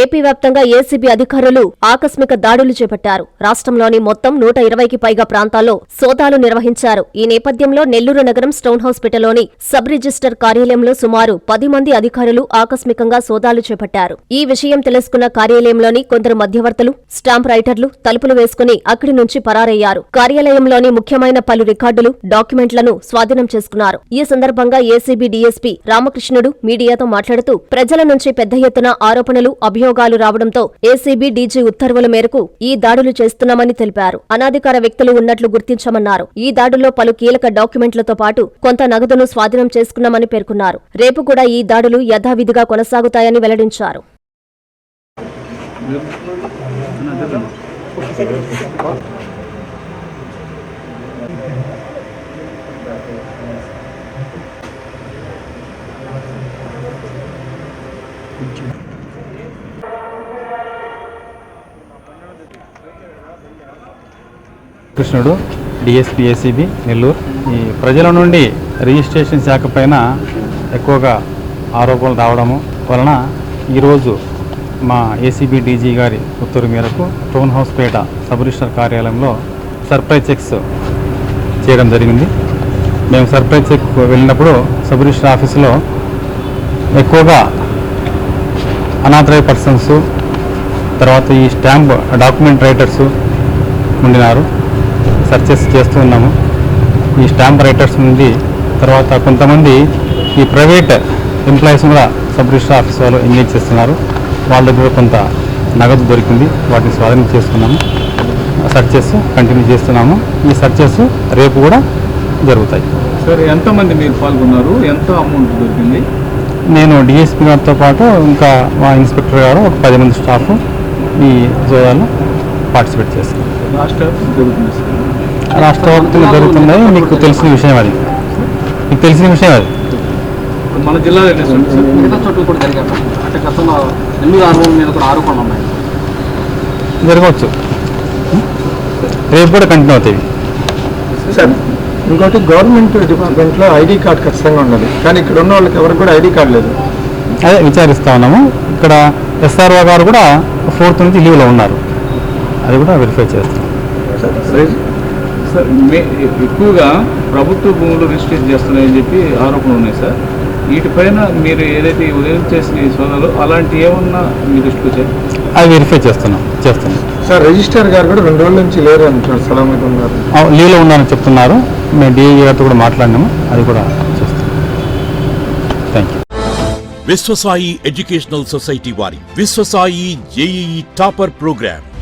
AP వ్యాప్తంగా ACB అధికారులు ఆకస్మిక దాడులు చేపట్టారు. రాష్ట్రంలోని మొత్తం నూట ఇరవైకి పైగా ప్రాంతాల్లో సోదాలు నిర్వహించారు. ఈ నేపథ్యంలో నెల్లూరు నగరం స్టోన్ హాస్పిటల్లోని సబ్ రిజిస్టర్ కార్యాలయంలో సుమారు పది మంది అధికారులు ఆకస్మికంగా సోదాలు చేపట్టారు. ఈ విషయం తెలుసుకున్న కార్యాలయంలోని కొందరు మధ్యవర్తులు స్టాంప్ రైటర్లు తలుపులు వేసుకుని అక్కడి నుంచి పరారయ్యారు. కార్యాలయంలోని ముఖ్యమైన పలు రికార్డులు డాక్యుమెంట్లను స్వాధీనం చేసుకున్నారు. ఈ సందర్భంగా ఏసీబీ డీఎస్పీ రామకృష్ణుడు మీడియాతో మాట్లాడుతూ ప్రజల నుంచి పెద్ద ఎత్తున ఆరోపణలు అభియోగాలు రావడంతో ఏసీబీ డీజీ ఉత్తర్వుల మేరకు ఈ దాడులు చేస్తున్నామని తెలిపారు. అనాధికార వ్యక్తులు ఉన్నట్లు గుర్తించామన్నారు. ఈ దాడుల్లో పలు కీలక డాక్యుమెంట్లతో పాటు కొంత నగదును స్వాధీనం చేసుకున్నామని పేర్కొన్నారు. రేపు కూడా ఈ దాడులు యథావిధిగా కొనసాగుతాయని వెల్లడించారు. కృష్ణుడు డిఎస్పి ఏసీబీ నెల్లూరు. ఈ ప్రజల నుండి రిజిస్ట్రేషన్ శాఖ పైన ఎక్కువగా ఆరోపణలు రావడము వలన ఈరోజు మా ఏసీబీ డీజీ గారి ఉత్తర్వు మేరకు టౌన్ హౌస్ పేట సబ్ రిజిస్టర్ కార్యాలయంలో సర్ప్రైజ్ చెక్స్ చేయడం జరిగింది. మేము సర్ప్రైజ్ చెక్ వెళ్ళినప్పుడు సబ్ రిజిస్టర్ ఆఫీసులో ఎక్కువగా అనాథరైజ్ పర్సన్స్ తర్వాత ఈ స్టాంప్ డాక్యుమెంట్ రైటర్స్ ఉండినారు. సర్చెస్ చేస్తూ ఉన్నాము. ఈ స్టాంప్ రైటర్స్ నుండి తర్వాత కొంతమంది ఈ ప్రైవేట్ ఎంప్లాయీస్ కూడా సబ్ రిజిస్టర్ ఆఫీస్ వాళ్ళు ఎంగేజ్ చేస్తున్నారు. వాళ్ళ దగ్గర కొంత నగదు దొరికింది. వాటిని స్వాధీనం చేసుకున్నాము. సర్చెస్ కంటిన్యూ చేస్తున్నాము. ఈ సర్చెస్ రేపు కూడా జరుగుతాయి. సార్ ఎంతమంది మీరు పాల్గొన్నారు? ఎంత అమౌంట్ దొరికింది? నేను డిఎస్పీ గారితో పాటు ఇంకా మా ఇన్స్పెక్టర్ గారు ఒక పది మంది స్టాఫ్ ఈ జోదాల్లో పార్టిసిపేట్ చేస్తారు సార్. రాష్ట్ర వ్యాప్తంగా జరుగుతున్నాయి మీకు తెలిసిన విషయం అది. మీకు తెలిసిన విషయం అది. మన జిల్లాలో మిగతా చోట్ల కూడా జరిగాయి. అంటే గతంలో నెల్లూరు ఆరోపణ మీద కూడా ఆరోపణలు ఉన్నాయి. జరగవచ్చు. రేపు కూడా కంటిన్యూ అవుతాయి. సార్ ఇంకోటి గవర్నమెంట్ డిపార్ట్మెంట్లో ఐడి కార్డ్ ఖచ్చితంగా ఉండాలి కానీ ఇక్కడ ఉన్న వాళ్ళకి ఎవరికి కూడా ఐడి కార్డ్ లేదు. అదే విచారిస్తా ఉన్నాము. ఇక్కడ ఎస్ఆర్ఓ గారు కూడా ఫోర్త్ నుంచి లీవ్లో ఉన్నారు. అది కూడా వెరిఫై చేస్తాం. సార్ సార్ మే ఎక్కువగా ప్రభుత్వ భూములు రిజిస్ట్రేట్ చేస్తున్నాయని చెప్పి ఆరోపణలు ఉన్నాయి సార్. వీటిపైన మీరు ఏదైతే ఉదయం చేసిన ఈ సోదాలు అలాంటి ఏమన్నా మీ దృష్టికి వచ్చాయి? అది వెరిఫై చేస్తున్నాం చేస్తున్నాం. సార్ రిజిస్టర్ గారు కూడా రెండు రోజుల నుంచి లేరు అంటున్నారు ఉన్నారు. ఆ, లీవ్లో ఉన్నారని చెప్తున్నారు. మేము డిఏ గారితో కూడా మాట్లాడినాము అది కూడా చేస్తాం thank you Vishwasai educational society వారి Vishwasai JEE topper programme.